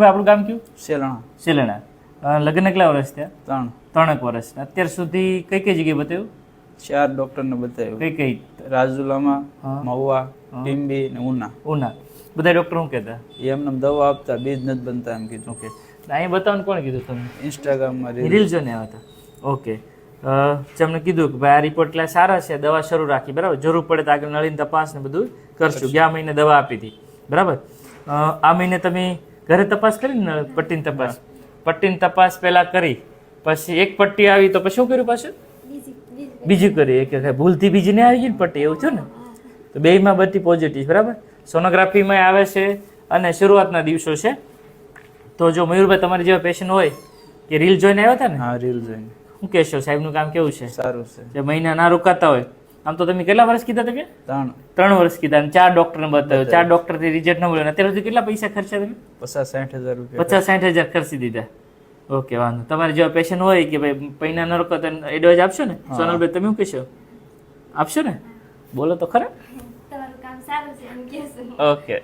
ભાઈ આપણું ગામ કયું? સેલણા સેલેણા લગ્ન કેટલા વર્ષ થયા? ત્રણ. ત્રણેક વર્ષ. અત્યાર સુધી કઈ કઈ જગ્યાએ બતાવ્યું? ચાર ડોક્ટરને બતાવ્યું. કઈ કઈ? રાજુલામાં. મહુવા ટીમ્બી ને ઉના. ઉના. બધા ડૉક્ટર શું કહેતા? એમને દવા આપતા બીજ નથી બનતા એમ કીધું. ઓકે અહીંયા બતાવવાનું કોણ કીધું તમને? ઇન્સ્ટાગ્રામમાં રીલ રીલ જોઈને આવ્યા હતા. ઓકે તમને કીધું કે ભાઈ આ રિપોર્ટ એટલા સારા છે દવા શરૂ રાખી. બરાબર? જરૂર પડે તો આગળ નળીને તપાસ ને બધું કરશું. ગયા મહિને દવા આપી હતી. બરાબર? આ મહિને તમે ઘરે તપાસ કરી ને પટ્ટીની તપાસ. પટ્ટીની તપાસ પહેલા કરી. પછી એક પટ્ટી આવી તો પછી શું કર્યું પાછું? બીજું કરી. એક એક ભૂલથી બીજી નહીં આવી ગઈ ને પટ્ટી એવું થયું ને? તો બેયમાં બધી પોઝિટિવ બરાબર? સોનોગ્રાફીમાં આવે છે અને શરૂઆતના દિવસો છે. તો જો મયુરભાઈ તમારી જેવા પેશન્ટ હોય કે રીલ જોઈને આવ્યા હતા ને? હા રીલ જોઈને. શું કહેશો? સાહેબનું કામ કેવું છે? સારું છે. જે મહિના ના રોકાતા હોય. આમ તો તમે કેટલા વર્ષ કીધા તમે? ત્રણ. ત્રણ વર્ષ કીધા. અને ચાર ડોક્ટરને બતાવ્યો. ચાર ડોક્ટરથી રિઝલ્ટ ન મળ્યો. અત્યારે સુધી કેટલા પૈસા ખર્ચ્યા તમે? પચાસ સાઠ હજાર રૂપિયા. પચાસ સાઠ હજાર ખર્ચી દીધા. ઓકે વાંધો. તમારે જેવા પેશન્ટ હોય કે ભાઈ પૈના ન રોકો તો એડવાઇસ આપશો ને? સોનલભાઈ તમે શું કહેશો? આપશો ને? બોલો તો ખરા. તમારું કામ સારું છે એમ કહેશું. ઓકે.